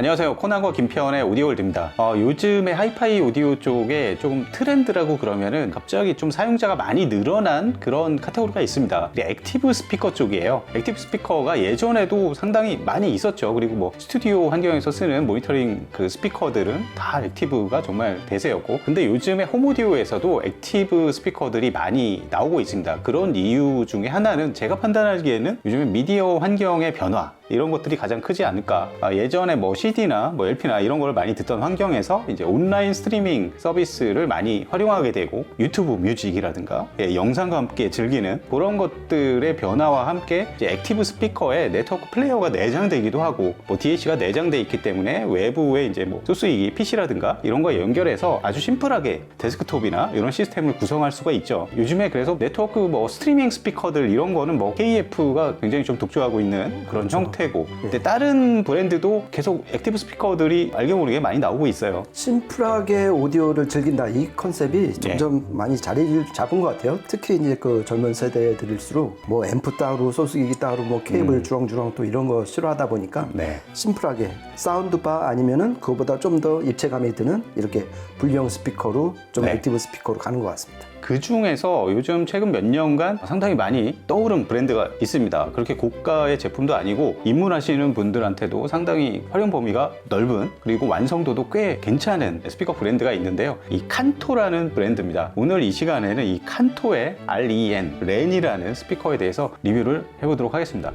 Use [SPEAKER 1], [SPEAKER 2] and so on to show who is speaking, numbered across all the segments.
[SPEAKER 1] 안녕하세요. 코난과 김태원의 오디오월드입니다. 어, 요즘에 하이파이 오디오 쪽에 조금 트렌드라고 그러면은 갑자기 좀 사용자가 많이 늘어난 그런 카테고리가 있습니다. 액티브 스피커 쪽이에요. 액티브 스피커가 예전에도 상당히 많이 있었죠. 그리고 뭐 스튜디오 환경에서 쓰는 모니터링 그 스피커들은 다 액티브가 정말 대세였고. 근데 요즘에 홈오디오에서도 액티브 스피커들이 많이 나오고 있습니다. 그런 이유 중에 하나는 제가 판단하기에는 요즘에 미디어 환경의 변화 이런 것들이 가장 크지 않을까. 아, 예전에 뭐 CD나 뭐 LP나 이런 걸 많이 듣던 환경에서 이제 온라인 스트리밍 서비스를 많이 활용하게 되고 유튜브 뮤직이라든가 예, 영상과 함께 즐기는 그런 것들의 변화와 함께 이제 액티브 스피커에 네트워크 플레이어가 내장되기도 하고 뭐 DAC가 내장돼 있기 때문에 외부에 이제 뭐 소스이기 PC라든가 이런 거 연결해서 아주 심플하게 데스크톱이나 이런 시스템을 구성할 수가 있죠. 요즘에 그래서 네트워크 뭐 스트리밍 스피커들 이런 거는 뭐 KF가 굉장히 좀 독주하고 있는 그런 형태 고 근데 다른 브랜드도 계속 액티브 스피커들이 알게 모르게 많이 나오고 있어요.
[SPEAKER 2] 심플하게 오디오를 즐긴다 이 컨셉이 점점 많이 자리를 잡은 것 같아요. 특히 이제 그 젊은 세대들일수록 뭐 앰프 따로 소스기기 따로 뭐 케이블 주렁주렁 또 이런 거 싫어하다 보니까
[SPEAKER 1] 네.
[SPEAKER 2] 심플하게 사운드바 아니면은 그거보다 좀 더 입체감이 드는 이렇게 불량 스피커로 좀
[SPEAKER 1] 네.
[SPEAKER 2] 액티브 스피커로 가는 것 같습니다.
[SPEAKER 1] 그 중에서 요즘 최근 몇 년간 상당히 많이 떠오른 브랜드가 있습니다. 그렇게 고가의 제품도 아니고 입문하시는 분들한테도 상당히 활용 범위가 넓은 그리고 완성도도 꽤 괜찮은 스피커 브랜드가 있는데요. 이 칸토라는 브랜드입니다. 오늘 이 시간에는 이 칸토의 REN, 렌이라는 스피커에 대해서 리뷰를 해보도록 하겠습니다.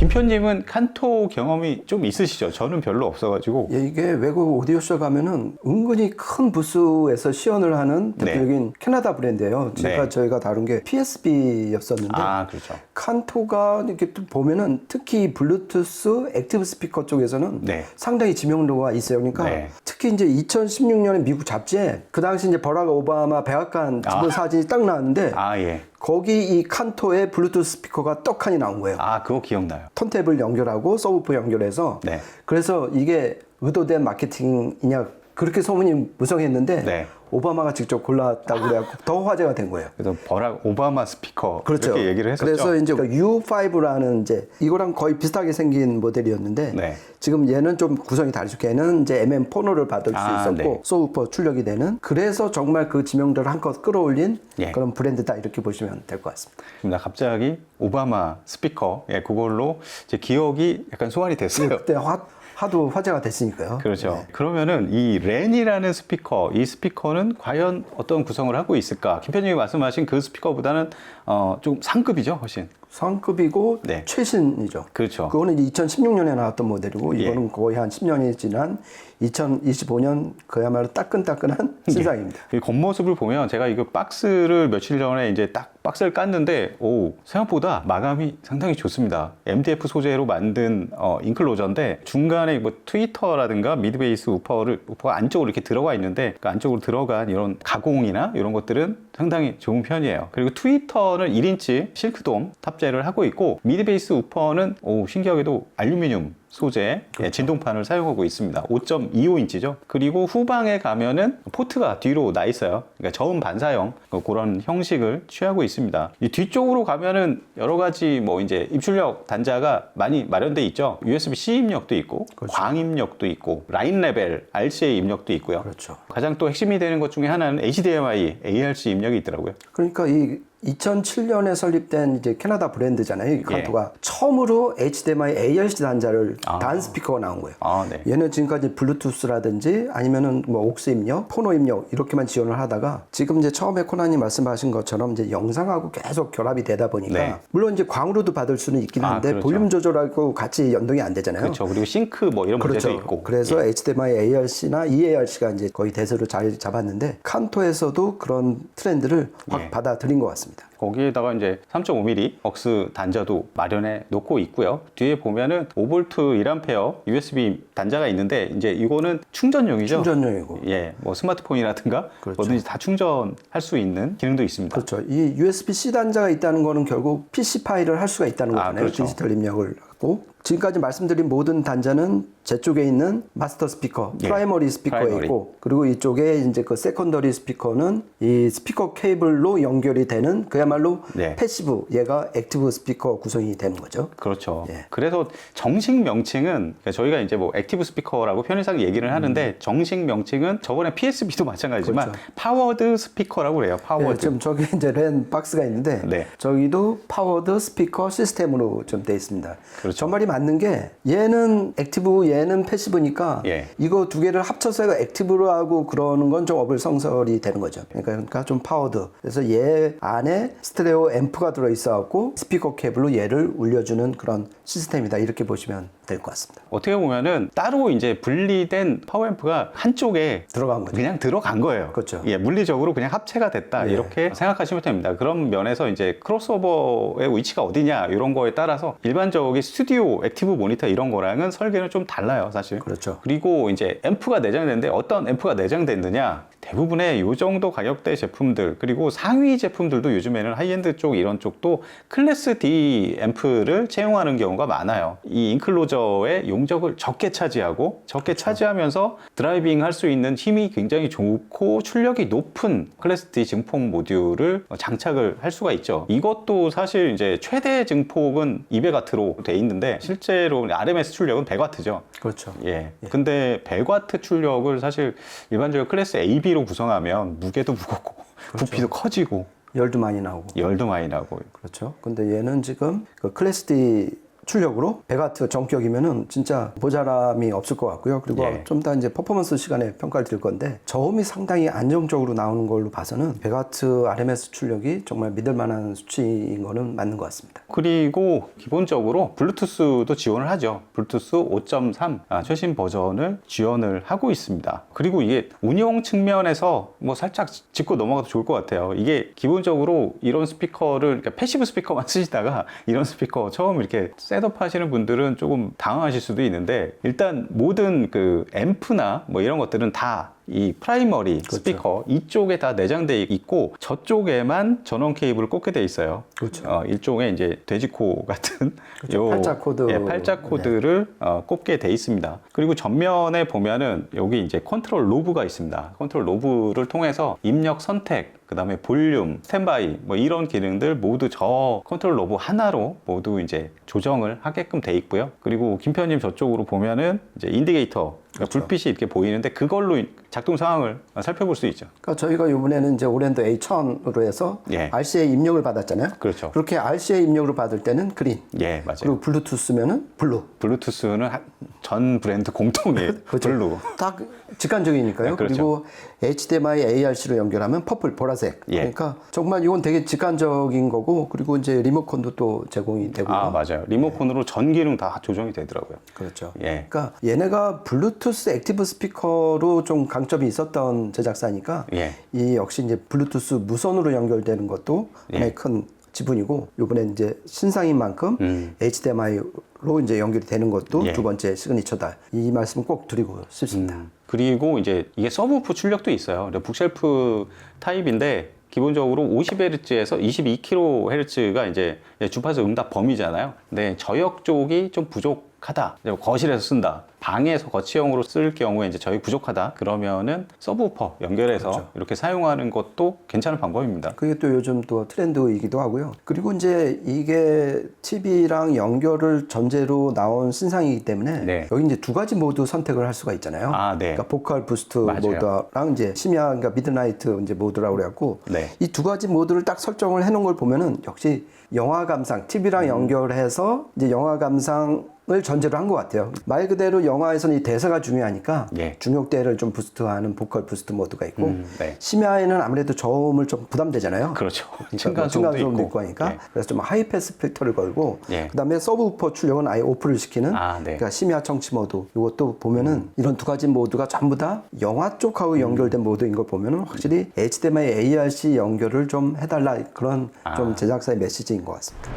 [SPEAKER 1] 김편님은 칸토 경험이 좀 있으시죠? 저는 별로 없어가지고.
[SPEAKER 2] 예, 이게 외국 오디오쇼 가면은 은근히 큰 부스에서 시연을 하는
[SPEAKER 1] 네.
[SPEAKER 2] 대표적인 캐나다 브랜드예요. 제가
[SPEAKER 1] 네.
[SPEAKER 2] 저희가 다룬 게 PSB였었는데
[SPEAKER 1] 아, 그렇죠.
[SPEAKER 2] 칸토가 이렇게 또 보면은 특히 블루투스 액티브 스피커 쪽에서는
[SPEAKER 1] 네.
[SPEAKER 2] 상당히 지명도가 있어요. 그러니까
[SPEAKER 1] 네.
[SPEAKER 2] 특히 이제 2016년에 미국 잡지에 그 당시 이제 버락 오바마 백악관
[SPEAKER 1] 아.
[SPEAKER 2] 집은 사진이 딱 나왔는데
[SPEAKER 1] 아, 예.
[SPEAKER 2] 거기 이 칸토의 블루투스 스피커가 떡하니 나온 거예요.
[SPEAKER 1] 아, 그거 기억나요.
[SPEAKER 2] 턴탭을 연결하고 서브프 연결해서
[SPEAKER 1] 네.
[SPEAKER 2] 그래서 이게 의도된 마케팅이냐 그렇게 소문이 무성했는데
[SPEAKER 1] 네.
[SPEAKER 2] 오바마가 직접 골랐다고 그래갖고 더 화제가 된 거예요.
[SPEAKER 1] 그래서 버락 오바마 스피커
[SPEAKER 2] 그렇죠.
[SPEAKER 1] 이렇게 얘기를 했었죠.
[SPEAKER 2] 그래서 이제 U5라는 이제 이거랑 거의 비슷하게 생긴 모델이었는데
[SPEAKER 1] 네.
[SPEAKER 2] 지금 얘는 좀 구성이 다르죠. 걔는 이제 MM 포노를 받을 수
[SPEAKER 1] 아,
[SPEAKER 2] 있었고
[SPEAKER 1] 네.
[SPEAKER 2] 소우퍼 출력이 되는 그래서 정말 그 지명도를 한껏 끌어올린
[SPEAKER 1] 예.
[SPEAKER 2] 그런 브랜드다 이렇게 보시면 될 것 같습니다.
[SPEAKER 1] 나 갑자기 오바마 스피커 예, 그걸로 제 기억이 약간 소환이 됐어요.
[SPEAKER 2] 그때 화, 하도 화제가 됐으니까요.
[SPEAKER 1] 그렇죠.
[SPEAKER 2] 네.
[SPEAKER 1] 그러면은 이 렌이라는 스피커, 이 스피커는 과연 어떤 구성을 하고 있을까? 김편님이 말씀하신 그 스피커보다는 어, 좀 상급이죠, 훨씬.
[SPEAKER 2] 상급이고
[SPEAKER 1] 네.
[SPEAKER 2] 최신이죠.
[SPEAKER 1] 그렇죠.
[SPEAKER 2] 그거는 이제 2016년에 나왔던 모델이고
[SPEAKER 1] 예.
[SPEAKER 2] 이거는 거의 한 10년이 지난 2025년 그야말로 따끈따끈한 신상입니다.
[SPEAKER 1] 이 겉모습을 보면 제가 이거 박스를 며칠 전에 이제 딱 박스를 깠는데 오 생각보다 마감이 상당히 좋습니다. MDF 소재로 만든 어, 인클로저인데 중간에 뭐 트위터라든가 미드베이스 우퍼를 우퍼가 안쪽으로 이렇게 들어가 있는데 그 안쪽으로 들어간 이런 가공이나 이런 것들은 상당히 좋은 편이에요. 그리고 트위터는 1인치 실크돔 탑재를 하고 있고 미드베이스 우퍼는 오 신기하게도 알루미늄 소재 예, 진동판을 사용하고 있습니다. 5.25인치죠. 그리고 후방에 가면은 포트가 뒤로 나 있어요. 그러니까 저음 반사형 그 그런 형식을 취하고 있습니다. 이 뒤쪽으로 가면은 여러 가지 뭐 이제 입출력 단자가 많이 마련돼 있죠. USB-C 입력도 있고 광 입력도 있고 라인 레벨 RCA 입력도 있고요.
[SPEAKER 2] 그렇죠.
[SPEAKER 1] 가장 또 핵심이 되는 것 중에 하나는 HDMI, ARC 입력이 있더라고요.
[SPEAKER 2] 그러니까 이 2007년에 설립된 이제 캐나다 브랜드잖아요. 이 칸토가 처음으로 HDMI ARC 단자를
[SPEAKER 1] 예. 아.
[SPEAKER 2] 단 스피커가 나온 거예요.
[SPEAKER 1] 아, 네.
[SPEAKER 2] 얘는 지금까지 블루투스라든지 아니면은 뭐 옥스 입력, 포노 입력 이렇게만 지원을 하다가 지금 이제 처음에 코나님 말씀하신 것처럼 이제 영상하고 계속 결합이 되다 보니까
[SPEAKER 1] 네.
[SPEAKER 2] 물론 이제 광으로도 받을 수는 있긴
[SPEAKER 1] 아,
[SPEAKER 2] 한데
[SPEAKER 1] 그렇죠.
[SPEAKER 2] 볼륨 조절하고 같이 연동이 안 되잖아요.
[SPEAKER 1] 그렇죠. 그리고 싱크 뭐 이런 문제도
[SPEAKER 2] 그렇죠.
[SPEAKER 1] 있고.
[SPEAKER 2] 그래서
[SPEAKER 1] 예.
[SPEAKER 2] HDMI ARC나 EARC가 이제 거의 대세로 자리 잡았는데 칸토에서도 그런 트렌드를 확
[SPEAKER 1] 예.
[SPEAKER 2] 받아들인 것 같습니다.
[SPEAKER 1] 거기에다가 이제 3.5mm 억스 단자도 마련해 놓고 있고요. 뒤에 보면은 5V 1A USB 단자가 있는데 이제 이거는 충전용이죠.
[SPEAKER 2] 충전용이고.
[SPEAKER 1] 예, 뭐 스마트폰이라든가
[SPEAKER 2] 그렇죠.
[SPEAKER 1] 뭐든지 다 충전할 수 있는 기능도 있습니다.
[SPEAKER 2] 그렇죠. 이 USB-C 단자가 있다는 거는 결국 PC 파일을 할 수가 있다는
[SPEAKER 1] 아,
[SPEAKER 2] 거잖아요.
[SPEAKER 1] 그렇죠.
[SPEAKER 2] 디지털 입력을 하고 지금까지 말씀드린 모든 단자는 제 쪽에 있는 마스터 스피커,
[SPEAKER 1] 예,
[SPEAKER 2] 프라이머리 스피커에
[SPEAKER 1] 프라이머리.
[SPEAKER 2] 있고 그리고 이쪽에 이제 그 세컨더리 스피커는 이 스피커 케이블로 연결이 되는 그야말로
[SPEAKER 1] 네.
[SPEAKER 2] 패시브 얘가 액티브 스피커 구성이 되는 거죠.
[SPEAKER 1] 그렇죠.
[SPEAKER 2] 예.
[SPEAKER 1] 그래서 정식 명칭은 그러니까 저희가 이제 뭐 액티브 스피커라고 편의상 얘기를 하는데 정식 명칭은 저번에 PSB도 마찬가지지만
[SPEAKER 2] 음. 그렇죠.
[SPEAKER 1] 파워드 스피커라고 그래요.
[SPEAKER 2] 예,
[SPEAKER 1] 파워드.
[SPEAKER 2] 지금 저기 이제 랜 박스가 있는데
[SPEAKER 1] 네.
[SPEAKER 2] 저기도 파워드 스피커 시스템으로 좀 돼 있습니다.
[SPEAKER 1] 그렇죠.
[SPEAKER 2] 저 말이 맞는 게 얘는 액티브 얘는 패시브니까
[SPEAKER 1] 예.
[SPEAKER 2] 이거 두 개를 합쳐서 해가 액티브로 하고 그러는 건 좀 어불성설이 되는 거죠. 그러니까, 그러니까 좀 파워드. 그래서 얘 안에 스테레오 앰프가 들어 있어 갖고 스피커 케이블로 얘를 울려주는 그런 시스템이다. 이렇게 보시면 될 것 같습니다.
[SPEAKER 1] 어떻게 보면은 따로 이제 분리된 파워앰프가 한쪽에
[SPEAKER 2] 들어간 거죠.
[SPEAKER 1] 그냥 들어간 거예요.
[SPEAKER 2] 그렇죠.
[SPEAKER 1] 예, 물리적으로 그냥 합체가 됐다.
[SPEAKER 2] 예.
[SPEAKER 1] 이렇게 생각하시면 됩니다. 그런 면에서 이제 크로스오버의 위치가 어디냐 이런 거에 따라서 일반적인 스튜디오 액티브 모니터 이런 거랑은 설계는 좀 달라요, 사실.
[SPEAKER 2] 그렇죠.
[SPEAKER 1] 그리고 이제 앰프가 내장되는데 어떤 앰프가 내장됐느냐? 대부분의 요 정도 가격대 제품들 그리고 상위 제품들도 요즘에는 하이엔드 쪽 이런 쪽도 클래스 D 앰프를 채용하는 경우가 많아요. 이 인클로저의 용적을 적게 차지하고 적게 차지하면서 드라이빙 할 수 있는 힘이 굉장히 좋고 출력이 높은 클래스 D 증폭 모듈을 장착을 할 수가 있죠. 이것도 사실 이제 최대 증폭은 200와트로 돼 있는데 실제로 RMS 출력은 100와트죠.
[SPEAKER 2] 그렇죠.
[SPEAKER 1] 예. 근데 100와트 출력을 사실 일반적으로 클래스 AB 로 구성하면 무게도 무겁고 부피도 커지고
[SPEAKER 2] 열도 많이 나오고.
[SPEAKER 1] 열도 많이 나고
[SPEAKER 2] 그렇죠. 근데 얘는 지금 그 클래스 D 출력으로 100와트 정격이면은 진짜 모자람이 없을 것 같고요. 그리고
[SPEAKER 1] 예.
[SPEAKER 2] 좀더 이제 퍼포먼스 시간에 평가를 드릴 건데 저음이 상당히 안정적으로 나오는 걸로 봐서는 100와트 RMS 출력이 정말 믿을 만한 수치인 거는 맞는 것 같습니다.
[SPEAKER 1] 그리고 기본적으로 블루투스도 지원을 하죠. 블루투스 5.3 아, 최신 버전을 지원을 하고 있습니다. 그리고 이게 운영 측면에서 뭐 살짝 짚고 넘어가도 좋을 것 같아요. 이게 기본적으로 이런 스피커를 그러니까 패시브 스피커만 쓰시다가 이런 스피커 처음 이렇게 셋업 하시는 분들은 조금 당황하실 수도 있는데 일단 모든 그 앰프나 뭐 이런 것들은 다이 프라이머리 스피커 이쪽에 다 내장돼 있고 저쪽에만 전원 케이블을 꽂게 돼 있어요.
[SPEAKER 2] 그렇죠.
[SPEAKER 1] 어, 일종의 이제 돼지코 같은
[SPEAKER 2] 그렇죠. 팔자 코드. 네.
[SPEAKER 1] 예, 팔자 코드를 어, 꼽게 돼 있습니다. 그리고 전면에 보면은 여기 이제 컨트롤 로브가 있습니다. 컨트롤 로브를 통해서 입력 선택 그 다음에 볼륨, 스탠바이 뭐 이런 기능들 모두 저 컨트롤 로브 하나로 모두 이제 조정을 하게끔 돼 있고요. 그리고 김편님 저쪽으로 보면은 이제 인디게이터 그러니까
[SPEAKER 2] 그렇죠.
[SPEAKER 1] 불빛이 이렇게 보이는데 그걸로 작동 상황을 살펴볼 수 있죠.
[SPEAKER 2] 그러니까 저희가 이번에는 이제 오랜도 A1000으로 해서
[SPEAKER 1] 예.
[SPEAKER 2] RCA 입력을 받았잖아요.
[SPEAKER 1] 그 렇죠.
[SPEAKER 2] 그렇게 RCA 입력을 받을 때는 그린,
[SPEAKER 1] 예, 맞아요.
[SPEAKER 2] 그리고 블루투스면은 블루.
[SPEAKER 1] 블루투스는 한- 전 브랜드 공통이에요. 블루.
[SPEAKER 2] 딱 직관적이니까요.
[SPEAKER 1] 네, 그렇죠.
[SPEAKER 2] 그리고 HDMI ARC로 연결하면 퍼플 보라색.
[SPEAKER 1] 예.
[SPEAKER 2] 그러니까 정말 이건 되게 직관적인 거고 그리고 이제 리모컨도 또 제공이 되고요.
[SPEAKER 1] 아 맞아요. 리모컨으로 전 기능 다 조정이 되더라고요.
[SPEAKER 2] 그렇죠.
[SPEAKER 1] 예.
[SPEAKER 2] 그러니까 얘네가 블루투스 액티브 스피커로 좀 강점이 있었던 제작사니까
[SPEAKER 1] 예.
[SPEAKER 2] 이 역시 이제 블루투스 무선으로 연결되는 것도
[SPEAKER 1] 예.
[SPEAKER 2] 하나의 큰 지분이고 이번에 이제 신상인 만큼
[SPEAKER 1] 음.
[SPEAKER 2] HDMI로 이제 연결이 되는 것도
[SPEAKER 1] 예.
[SPEAKER 2] 두 번째 시그니처다. 이 말씀을 꼭 드리고 싶습니다.
[SPEAKER 1] 음. 그리고 이제 이게 서브우프 출력도 있어요. 북쉘프 타입인데 기본적으로 50Hz에서 22kHz가 이제 주파수 응답 범위잖아요. 근데 저역 쪽이 좀 부족하다. 거실에서 쓴다. 방에서 거치형으로 쓸 경우에 이제 저역 부족하다. 그러면은 서브우퍼 연결해서
[SPEAKER 2] 그렇죠.
[SPEAKER 1] 이렇게 사용하는 것도 괜찮은 방법입니다.
[SPEAKER 2] 그게 또 요즘 또 트렌드이기도 하고요. 그리고 이제 이게 TV랑 연결을 전제로 나온 신상이기 때문에
[SPEAKER 1] 네.
[SPEAKER 2] 여기 이제 두 가지 모드 선택을 할 수가 있잖아요.
[SPEAKER 1] 아, 네.
[SPEAKER 2] 그러니까 보컬 부스트
[SPEAKER 1] 맞아요.
[SPEAKER 2] 모드랑 이제 심야 그러니까 미드나이트 이제 모드라고 그래갖고
[SPEAKER 1] 네.
[SPEAKER 2] 이두 가지 모드를 딱 설정을 해놓은 걸 보면은 역시 영화 감상
[SPEAKER 1] 음.
[SPEAKER 2] TV랑 연결해서 이제 영화 감상 을 전제로 한 것 같아요. 말 그대로 영화에서는 이 대사가 중요하니까
[SPEAKER 1] 예.
[SPEAKER 2] 중역대를 좀 부스트하는 보컬 부스트 모드가 있고
[SPEAKER 1] 음, 네.
[SPEAKER 2] 심야에는 아무래도 저음을 좀 부담되잖아요.
[SPEAKER 1] 그렇죠. 층간소음도 있고.
[SPEAKER 2] 있고 하니까
[SPEAKER 1] 예.
[SPEAKER 2] 그래서 좀 하이패스 필터를 걸고
[SPEAKER 1] 예.
[SPEAKER 2] 그다음에 서브우퍼 출력은 아예 오프를 시키는
[SPEAKER 1] 아, 네.
[SPEAKER 2] 그러니까 심야 청취 모드 이것도 보면은 이런 두 가지 모드가 전부 다 영화 쪽하고
[SPEAKER 1] 음.
[SPEAKER 2] 연결된 모드인 걸 보면은 확실히 HDMI ARC 연결을 좀 해달라 그런
[SPEAKER 1] 아.
[SPEAKER 2] 좀 제작사의 메시지인 것 같습니다.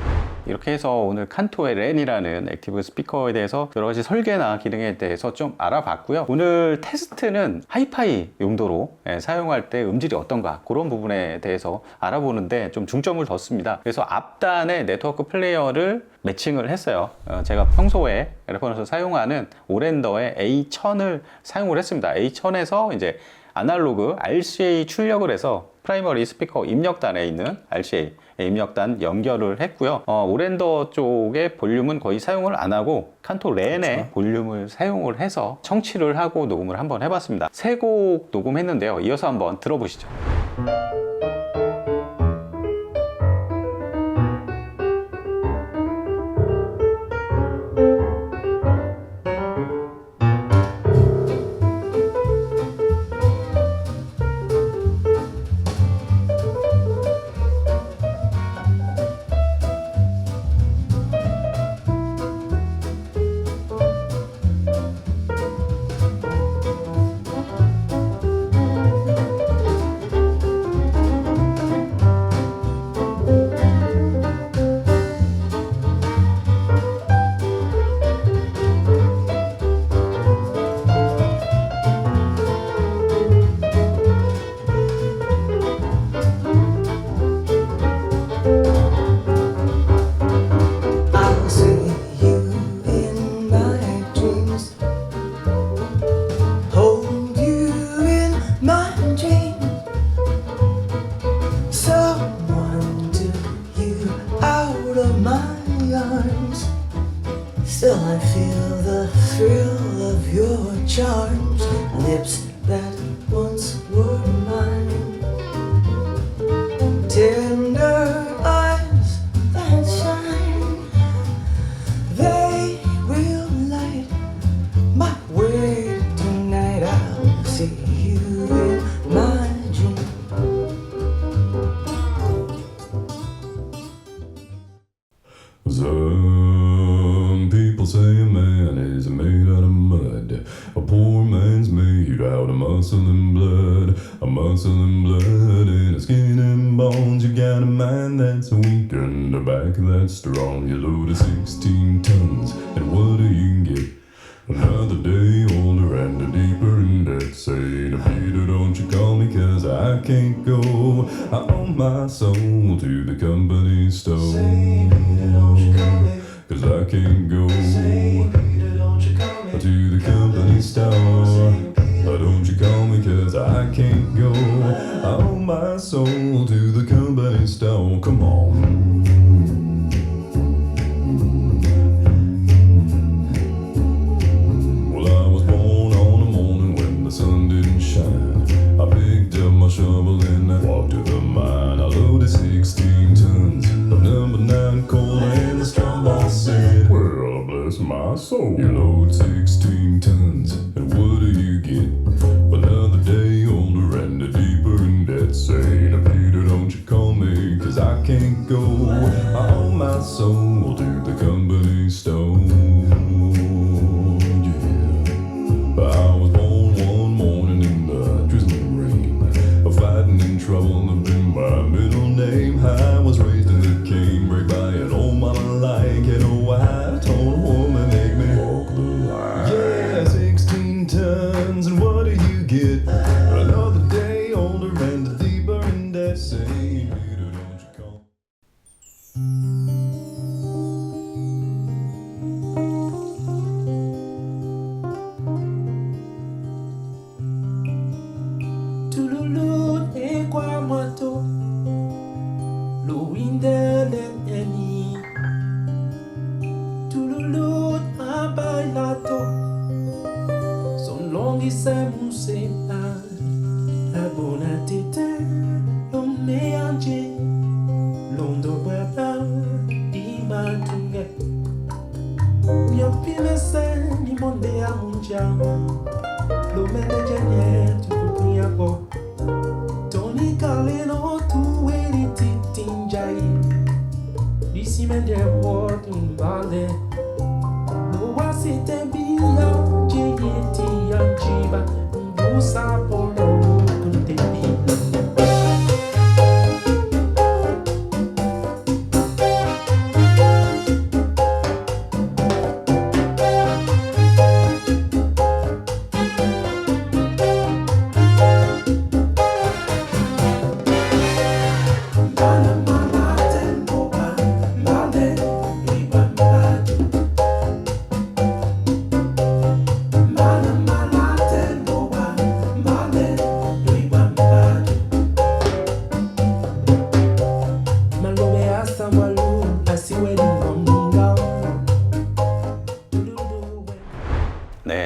[SPEAKER 1] 이렇게 해서 오늘 칸토의 렌이라는 액티브 스피커에 대해서 여러 가지 설계나 기능에 대해서 좀 알아봤고요. 오늘 테스트는 하이파이 용도로 예, 사용할 때 음질이 어떤가 그런 부분에 대해서 알아보는데 좀 중점을 뒀습니다. 그래서 앞단에 네트워크 플레이어를 매칭을 했어요. 어, 제가 평소에 레퍼런스 사용하는 오렌더의 A1000을 사용을 했습니다. A1000에서 이제 아날로그 RCA 출력을 해서 프라이머리 스피커 입력단에 있는 RCA 입력단 연결을 했고요. 어, 오렌더 쪽의 볼륨은 거의 사용을 안 하고 칸토 렌의 볼륨을 사용을 해서 청취를 하고 녹음을 한번 해봤습니다. 세 곡 녹음했는데요. 이어서 한번 들어보시죠.
[SPEAKER 3] Go. I owe my soul to the company store. Cause I can't go to the company store. Why don't you call me cause I can't go I owe my soul to the company store Come on soul. You load 16 tons and what do you get? Another day older and a deeper in debt. Saying Peter don't you call me cause I can't go. I owe my soul Mm. cimetière world in
[SPEAKER 4] Bali. No wasite biya, jigiti ya jiba, mbusa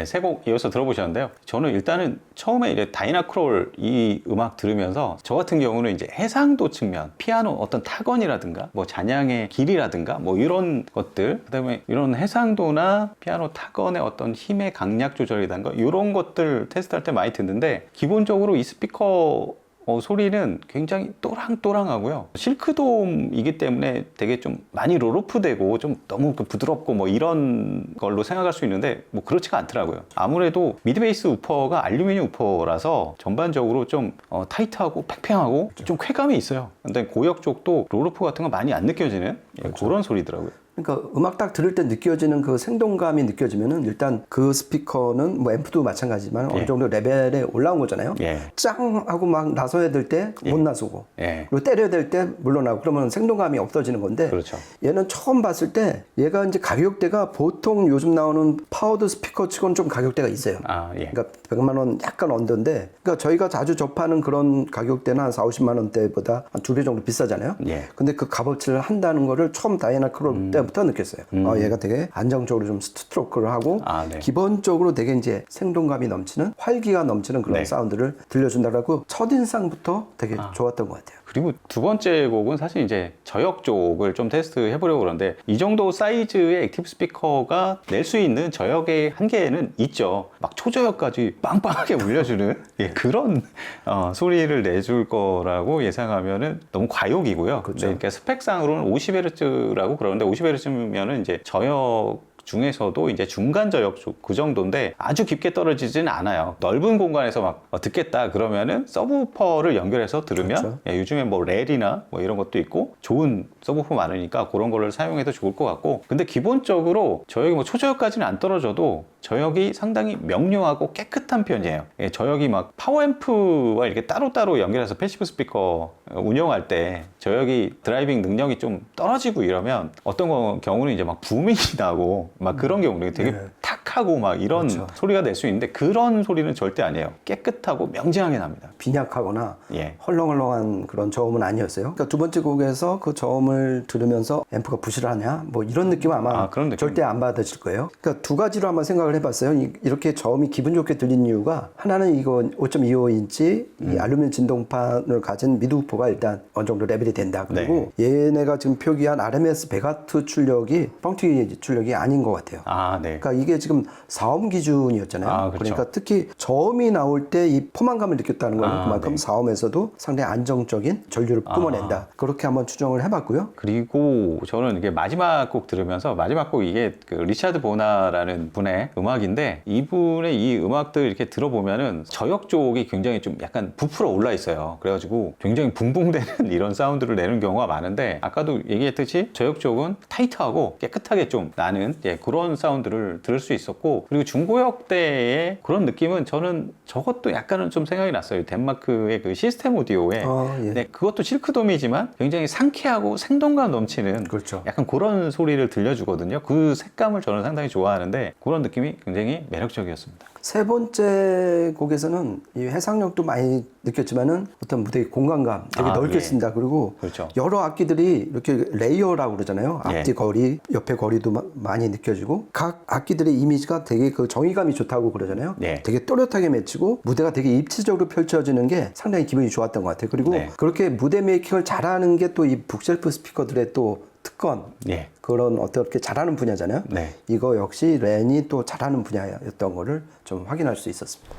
[SPEAKER 1] 세 곡 이어서 들어보셨는데요. 저는 일단은 처음에 이제 다이나크롤 이 음악 들으면서 저 같은 경우는 이제 해상도 측면, 피아노 어떤 타건이라든가 뭐 잔향의 길이라든가 뭐 이런 것들, 그다음에 이런 해상도나 피아노 타건의 어떤 힘의 강약 조절이라든가 이런 것들 테스트할 때 많이 듣는데 기본적으로 이 스피커 어, 소리는 굉장히 또랑또랑하고요. 실크돔이기 때문에 되게 좀 많이 롤오프되고 좀 너무 그 부드럽고 뭐 이런 걸로 생각할 수 있는데 뭐 그렇지가 않더라고요. 아무래도 미드베이스 우퍼가 알루미늄 우퍼라서 전반적으로 좀 어, 타이트하고 팽팽하고 좀 쾌감이 있어요. 근데 고역 쪽도 롤오프 같은 거 많이 안 느껴지는 예, 그런 소리더라고요.
[SPEAKER 2] 그러니까 음악 딱 들을 때 느껴지는 그 생동감이 느껴지면은 일단 그 스피커는 뭐 앰프도 마찬가지지만
[SPEAKER 1] 예.
[SPEAKER 2] 어느 정도 레벨에 올라온 거잖아요.
[SPEAKER 1] 예.
[SPEAKER 2] 짱 하고 막 나서야 될 때 못 나서고
[SPEAKER 1] 예.
[SPEAKER 2] 그리고 때려야 될 때 물러나고 그러면 생동감이 없어지는 건데
[SPEAKER 1] 그렇죠.
[SPEAKER 2] 얘는 처음 봤을 때 얘가 이제 가격대가 보통 요즘 나오는 파워드 스피커 치고는 좀 가격대가 있어요.
[SPEAKER 1] 아, 예.
[SPEAKER 2] 그러니까 100만 원 약간 언더인데 그러니까 저희가 자주 접하는 그런 가격대는 한 4, 50만 원대보다 한 두 배 정도 비싸잖아요.
[SPEAKER 1] 예.
[SPEAKER 2] 근데 그 값어치를 한다는 거를 처음 다이애나 크롤 때 부터 느꼈어요. 어, 얘가 되게 안정적으로 좀 스트로크를 하고
[SPEAKER 1] 음. 아, 네.
[SPEAKER 2] 기본적으로 되게 이제 생동감이 넘치는 활기가 넘치는 그런
[SPEAKER 1] 네.
[SPEAKER 2] 사운드를 들려준다라고 첫인상부터 되게 좋았던 것 같아요.
[SPEAKER 1] 그리고 두 번째 곡은 사실 이제 저역 쪽을 좀 테스트 해 보려고 그러는데 이 정도 사이즈의 액티브 스피커가 낼 수 있는 저역의 한계는 있죠. 막 초저역까지 빵빵하게 울려주는 예, 그런 어, 소리를 내줄 거라고 예상하면은 너무 과욕이고요.
[SPEAKER 2] 그렇죠.
[SPEAKER 1] 네, 그러니까 스펙상으로는 50Hz라고 그러는데 50Hz면은 이제 저역 중에서도 이제 중간 저역 쪽 그 정도인데 아주 깊게 떨어지지는 않아요. 넓은 공간에서 막 어, 듣겠다 그러면은 서브우퍼를 연결해서 들으면
[SPEAKER 2] 그렇죠.
[SPEAKER 1] 예, 요즘에 뭐 렐이나 뭐 이런 것도 있고 좋은 서브우퍼 많으니까 그런 거를 사용해도 좋을 것 같고 근데 기본적으로 저역이 뭐 초저역까지는 안 떨어져도 저역이 상당히 명료하고 깨끗한 편이에요. 예, 저역이 막 파워앰프와 이렇게 따로따로 연결해서 패시브 스피커 운영할 때 저역이 드라이빙 능력이 좀 떨어지고 이러면 어떤 거- 경우는 이제 막 부음이 나고 막 그런 경우는 되게
[SPEAKER 2] 네.
[SPEAKER 1] 탁하고 막 이런
[SPEAKER 2] 그렇죠.
[SPEAKER 1] 소리가 낼 수 있는데 그런 소리는 절대 아니에요. 깨끗하고 명징하게 납니다.
[SPEAKER 2] 빈약하거나
[SPEAKER 1] 예.
[SPEAKER 2] 헐렁헐렁한 그런 저음은 아니었어요. 그러니까 두 번째 곡에서 그 저음을 들으면서 앰프가 부실하냐 뭐 이런 느낌은 아마
[SPEAKER 1] 아, 그런 느낌.
[SPEAKER 2] 절대 안 받으실 거예요. 그러니까 두 가지로 한번 생각을 해봤어요. 이- 이렇게 저음이 기분 좋게 들리는 이유가 하나는 이거 5.25인치
[SPEAKER 1] 음.
[SPEAKER 2] 이 알루미늄 진동판을 가진 미드우퍼가 일단 어느 정도 레벨이 된다. 그리고
[SPEAKER 1] 네.
[SPEAKER 2] 얘네가 지금 표기한 RMS 100와트 출력이 뻥튀기 출력이 아닌 것 같아요.
[SPEAKER 1] 아, 네.
[SPEAKER 2] 그러니까 이게 지금 사옴 기준이었잖아요.
[SPEAKER 1] 아, 그렇죠.
[SPEAKER 2] 러니까 특히 저음이 나올 때 이 포만감을 느꼈다는 건
[SPEAKER 1] 아,
[SPEAKER 2] 그만큼
[SPEAKER 1] 네.
[SPEAKER 2] 사옴에서도 상당히 안정적인 전류를 뿜어낸다. 그렇게 한번 추정을 해봤고요.
[SPEAKER 1] 그리고 저는 이게 마지막 곡 들으면서 마지막 곡 이게 그 리차드 보나라는 분의 음악인데 이분의 이 음악들 이렇게 들어보면은 저역 쪽이 굉장히 좀 약간 부풀어 올라 있어요. 그래가지고 굉장히 붕붕대는 이런 사운드를 내는 경우가 많은데 아까도 얘기했듯이 저역 쪽은 타이트하고 깨끗하게 좀 나는 예, 그런 사운드를 들을 수 있었고 그리고 중고역 때의 그런 느낌은 저는 저것도 약간은 좀 생각이 났어요. 덴마크의 그 시스템 오디오에
[SPEAKER 2] 아, 예.
[SPEAKER 1] 네, 그것도 실크돔이지만 굉장히 상쾌하고 생동감 넘치는
[SPEAKER 2] 그렇죠.
[SPEAKER 1] 약간 그런 소리를 들려주거든요. 그 색감을 저는 상당히 좋아하는데 그런 느낌이 굉장히 매력적이었습니다.
[SPEAKER 2] 세 번째 곡에서는 이 해상력도 많이 느꼈지만은 어떤 무대의 공간감 되게
[SPEAKER 1] 아,
[SPEAKER 2] 넓게
[SPEAKER 1] 예.
[SPEAKER 2] 쓴다. 그리고
[SPEAKER 1] 그렇죠.
[SPEAKER 2] 여러 악기들이 이렇게 레이어라고 그러잖아요.
[SPEAKER 1] 예.
[SPEAKER 2] 앞뒤 거리, 옆에 거리도 마- 많이 느껴지고 각 악기들의 이미지가 되게 그 정의감이 좋다고 그러잖아요.
[SPEAKER 1] 예.
[SPEAKER 2] 되게 또렷하게 맺히고 무대가 되게 입체적으로 펼쳐지는 게 상당히 기분이 좋았던 것 같아요. 그리고
[SPEAKER 1] 네.
[SPEAKER 2] 그렇게 무대 메이킹을 잘하는 게 또 이 북셀프 스피커들의 또 특권
[SPEAKER 1] 예.
[SPEAKER 2] 그런 어떻게 잘하는 분야잖아요.
[SPEAKER 1] 네.
[SPEAKER 2] 이거 역시 렌이 또 잘하는 분야였던 거를 좀 확인할 수 있었습니다.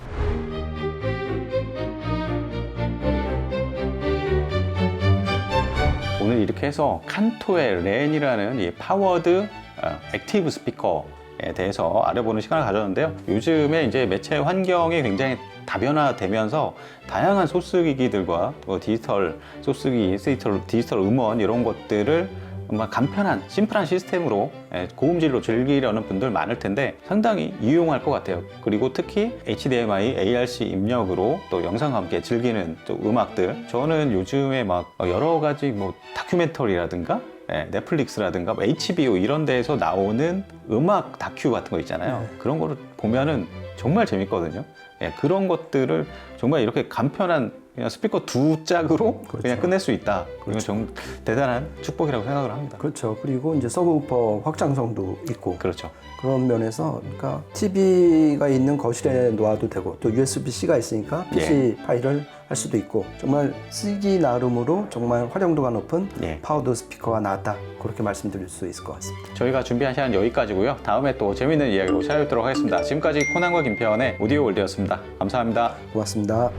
[SPEAKER 1] 오늘 이렇게 해서 칸토의 렌이라는 이 파워드 어, 액티브 스피커 에 대해서 알아보는 시간을 가졌는데요. 요즘에 이제 매체 환경이 굉장히 다변화되면서 다양한 소스기기들과 뭐 디지털 소스기, 디지털, 디지털 음원 이런 것들을 정말 간편한 심플한 시스템으로 예, 고음질로 즐기려는 분들 많을 텐데 상당히 유용할 것 같아요. 그리고 특히 HDMI, ARC 입력으로 또 영상과 함께 즐기는 또 음악들 저는 요즘에 막 여러 가지 뭐 다큐멘터리라든가 예, 넷플릭스라든가 뭐 HBO 이런 데에서 나오는 음악 다큐 같은 거 있잖아요. 그런 거를 보면은 정말 재밌거든요. 예, 그런 것들을 정말 이렇게 간편한 그냥 스피커 두 짝으로 그냥 끝낼 수 있다. 이건 정 대단한 축복이라고 생각을 합니다.
[SPEAKER 2] 그렇죠. 그리고 이제 서브우퍼 확장성도 있고
[SPEAKER 1] 그렇죠.
[SPEAKER 2] 그런 면에서 그러니까 TV가 있는 거실에 놓아도 되고 또 USB-C가 있으니까 PC 파일을 할 수도 있고 정말 쓰기 나름으로 정말 활용도가 높은
[SPEAKER 1] 예.
[SPEAKER 2] 파워드 스피커가 나왔다 그렇게 말씀드릴 수 있을 것 같습니다.
[SPEAKER 1] 저희가 준비한 시간 여기까지고요. 다음에 또 재밌는 이야기로 찾아뵙도록 하겠습니다. 지금까지 코난과 김태원의 오디오 월드였습니다. 감사합니다.
[SPEAKER 2] 고맙습니다.